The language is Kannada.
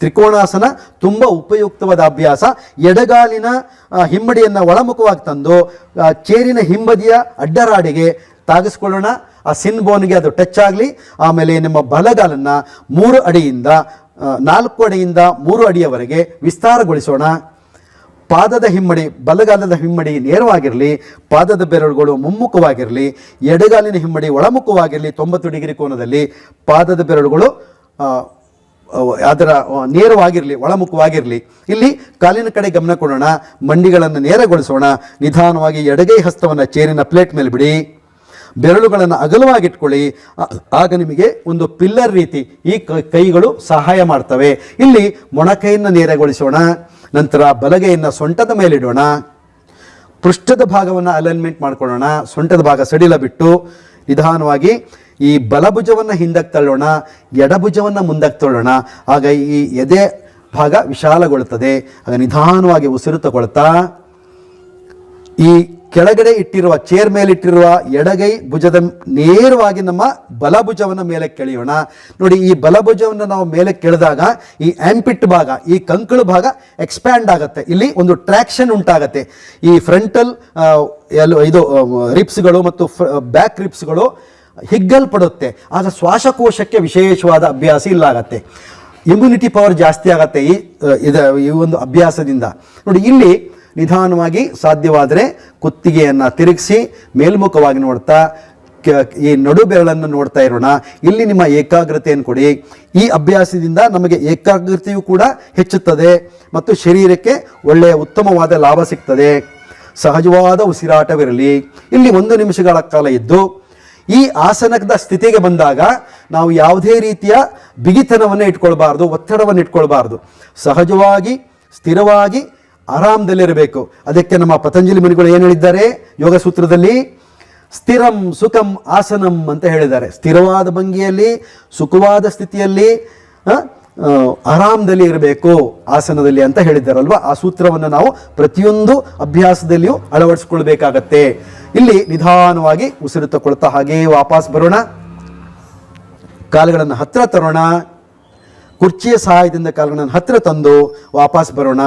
ತ್ರಿಕೋಣಾಸನ ತುಂಬ ಉಪಯುಕ್ತವಾದ ಅಭ್ಯಾಸ. ಎಡಗಾಲಿನ ಹಿಮ್ಮಡಿಯನ್ನು ಒಳಮುಖವಾಗಿ ತಂದು ಚೇರಿನ ಹಿಂಬದಿಯ ಅಡ್ಡರಾಡಿಗೆ ತಾಗಿಸ್ಕೊಳ್ಳೋಣ. ಆ ಸಿನ್ ಬೋನ್ಗೆ ಅದು ಟಚ್ ಆಗಲಿ, ಆಮೇಲೆ ನಿಮ್ಮ ಬಲಗಾಲನ್ನು ಮೂರು ಅಡಿಯಿಂದ ನಾಲ್ಕು ಅಡಿಯಿಂದ ಮೂರು ಅಡಿಯವರೆಗೆ ವಿಸ್ತಾರಗೊಳಿಸೋಣ. ಪಾದದ ಹಿಮ್ಮಡಿ, ಬಲಗಾಲದ ಹಿಮ್ಮಡಿ ನೇರವಾಗಿರಲಿ, ಪಾದದ ಬೆರಳುಗಳು ಮುಮ್ಮುಖವಾಗಿರಲಿ ಎಡಗಾಲಿನ ಹಿಮ್ಮಡಿ ಒಳಮುಖವಾಗಿರಲಿ ತೊಂಬತ್ತು ಡಿಗ್ರಿ ಕೋನದಲ್ಲಿ ಪಾದದ ಬೆರಳುಗಳು ಅದರ ನೇರವಾಗಿರಲಿ, ಒಳಮುಖವಾಗಿರಲಿ, ಇಲ್ಲಿ ಕಾಲಿನ ಕಡೆ ಗಮನ ಕೊಡೋಣ, ಮಂಡಿಗಳನ್ನು ನೇರಗೊಳಿಸೋಣ, ನಿಧಾನವಾಗಿ ಎಡಗೈ ಹಸ್ತವನ್ನು ಚೇರಿನ ಪ್ಲೇಟ್ ಮೇಲೆ ಬಿಡಿ, ಬೆರಳುಗಳನ್ನು ಅಗಲವಾಗಿಟ್ಕೊಳ್ಳಿ ಆಗ ನಿಮಗೆ ಒಂದು ಪಿಲ್ಲರ್ ರೀತಿ ಈ ಕೈಗಳು ಸಹಾಯ ಮಾಡ್ತವೆ. ಇಲ್ಲಿ ಮೊಣಕೈಯನ್ನು ನೇರಗೊಳಿಸೋಣ, ನಂತರ ಬಲಗೈಯನ್ನು ಸೊಂಟದ ಮೇಲಿಡೋಣ, ಪೃಷ್ಠದ ಭಾಗವನ್ನು ಅಲೈನ್ಮೆಂಟ್ ಮಾಡ್ಕೊಳ್ಳೋಣ, ಸೊಂಟದ ಭಾಗ ಸಡಿಲ ಬಿಟ್ಟು, ನಿಧಾನವಾಗಿ ಈ ಬಲಭುಜವನ್ನು ಹಿಂದಕ್ಕೆ ತಳ್ಳೋಣ, ಎಡಭುಜವನ್ನು ಮುಂದಕ್ಕೆ ತಳ್ಳೋಣ. ಆಗ ಈ ಎದೆ ಭಾಗ ವಿಶಾಲಗೊಳ್ಳುತ್ತದೆ. ಆಗ ನಿಧಾನವಾಗಿ ಉಸಿರು ತಗೊಳ್ತಾ, ಈ ಕೆಳಗಡೆ ಇಟ್ಟಿರುವ, ಚೇರ್ ಮೇಲೆ ಇಟ್ಟಿರುವ ಎಡಗೈ ಭುಜದ ನೇರವಾಗಿ ನಮ್ಮ ಬಲಭುಜವನ್ನು ಮೇಲೆ ಕೆಳೆಯೋಣ. ನೋಡಿ, ಈ ಬಲಭುಜವನ್ನು ನಾವು ಮೇಲೆ ಕೆಳೆದಾಗ ಈ ಆಂಪಿಟ್ ಭಾಗ, ಈ ಕಂಕಳು ಭಾಗ ಎಕ್ಸ್ಪ್ಯಾಂಡ್ ಆಗುತ್ತೆ. ಇಲ್ಲಿ ಒಂದು ಟ್ರ್ಯಾಕ್ಷನ್ ಉಂಟಾಗತ್ತೆ. ಈ ಫ್ರಂಟಲ್ ಎಲ್ಲ ಇದು ರಿಪ್ಸ್ಗಳು ಮತ್ತು ಬ್ಯಾಕ್ ರಿಪ್ಸ್ಗಳು ಹಿಗ್ಗಲ್ಪಡುತ್ತೆ. ಆದರೆ ಶ್ವಾಸಕೋಶಕ್ಕೆ ವಿಶೇಷವಾದ ಅಭ್ಯಾಸ ಇಲ್ಲಾಗತ್ತೆ. ಇಮ್ಯುನಿಟಿ ಪವರ್ ಜಾಸ್ತಿ ಆಗತ್ತೆ ಈ ಇದ, ಈ ಒಂದು ಅಭ್ಯಾಸದಿಂದ. ನೋಡಿ, ಇಲ್ಲಿ ನಿಧಾನವಾಗಿ ಸಾಧ್ಯವಾದರೆ ಕುತ್ತಿಗೆಯನ್ನು ತಿರುಗಿಸಿ ಮೇಲ್ಮುಖವಾಗಿ ನೋಡ್ತಾ ಈ ನಡು ಬೆರಳನ್ನು ನೋಡ್ತಾ ಇರೋಣ. ಇಲ್ಲಿ ನಿಮ್ಮ ಏಕಾಗ್ರತೆಯನ್ನು ಕೊಡಿ. ಈ ಅಭ್ಯಾಸದಿಂದ ನಮಗೆ ಏಕಾಗ್ರತೆಯೂ ಕೂಡ ಹೆಚ್ಚುತ್ತದೆ ಮತ್ತು ಶರೀರಕ್ಕೆ ಒಳ್ಳೆಯ ಉತ್ತಮವಾದ ಲಾಭ ಸಿಗ್ತದೆ. ಸಹಜವಾದ ಉಸಿರಾಟವಿರಲಿ. ಇಲ್ಲಿ ಒಂದು ನಿಮಿಷಗಳ ಕಾಲ ಇದ್ದು ಈ ಆಸನದ ಸ್ಥಿತಿಗೆ ಬಂದಾಗ ನಾವು ಯಾವುದೇ ರೀತಿಯ ಬಿಗಿತನವನ್ನು ಇಟ್ಕೊಳ್ಬಾರ್ದು, ಒತ್ತಡವನ್ನು ಇಟ್ಕೊಳ್ಬಾರ್ದು. ಸಹಜವಾಗಿ, ಸ್ಥಿರವಾಗಿ ಆರಾಮದಲ್ಲಿರಬೇಕು. ಅದಕ್ಕೆ ನಮ್ಮ ಪತಂಜಲಿ ಮುನಿಗಳು ಏನು ಹೇಳಿದ್ದಾರೆ? ಯೋಗ ಸೂತ್ರದಲ್ಲಿ ಸ್ಥಿರಂ ಸುಖಂ ಆಸನಂ ಅಂತ ಹೇಳಿದ್ದಾರೆ. ಸ್ಥಿರವಾದ ಭಂಗಿಯಲ್ಲಿ, ಸುಖವಾದ ಸ್ಥಿತಿಯಲ್ಲಿ ಆರಾಮದಲ್ಲಿ ಇರಬೇಕು ಆಸನದಲ್ಲಿ ಅಂತ ಹೇಳಿದ್ದಾರಲ್ವ? ಆ ಸೂತ್ರವನ್ನು ನಾವು ಪ್ರತಿಯೊಂದು ಅಭ್ಯಾಸದಲ್ಲಿಯೂ ಅಳವಡಿಸ್ಕೊಳ್ಬೇಕಾಗತ್ತೆ. ಇಲ್ಲಿ ನಿಧಾನವಾಗಿ ಉಸಿರು ತಗೊಳ್ತಾ ಹಾಗೇ ವಾಪಸ್ ಬರೋಣ. ಕಾಲುಗಳನ್ನು ಹತ್ತಿರ ತರೋಣ. ಕುರ್ಚಿಯ ಸಹಾಯದಿಂದ ಕಾಲುಗಳನ್ನು ಹತ್ತಿರ ತಂದು ವಾಪಸ್ ಬರೋಣ.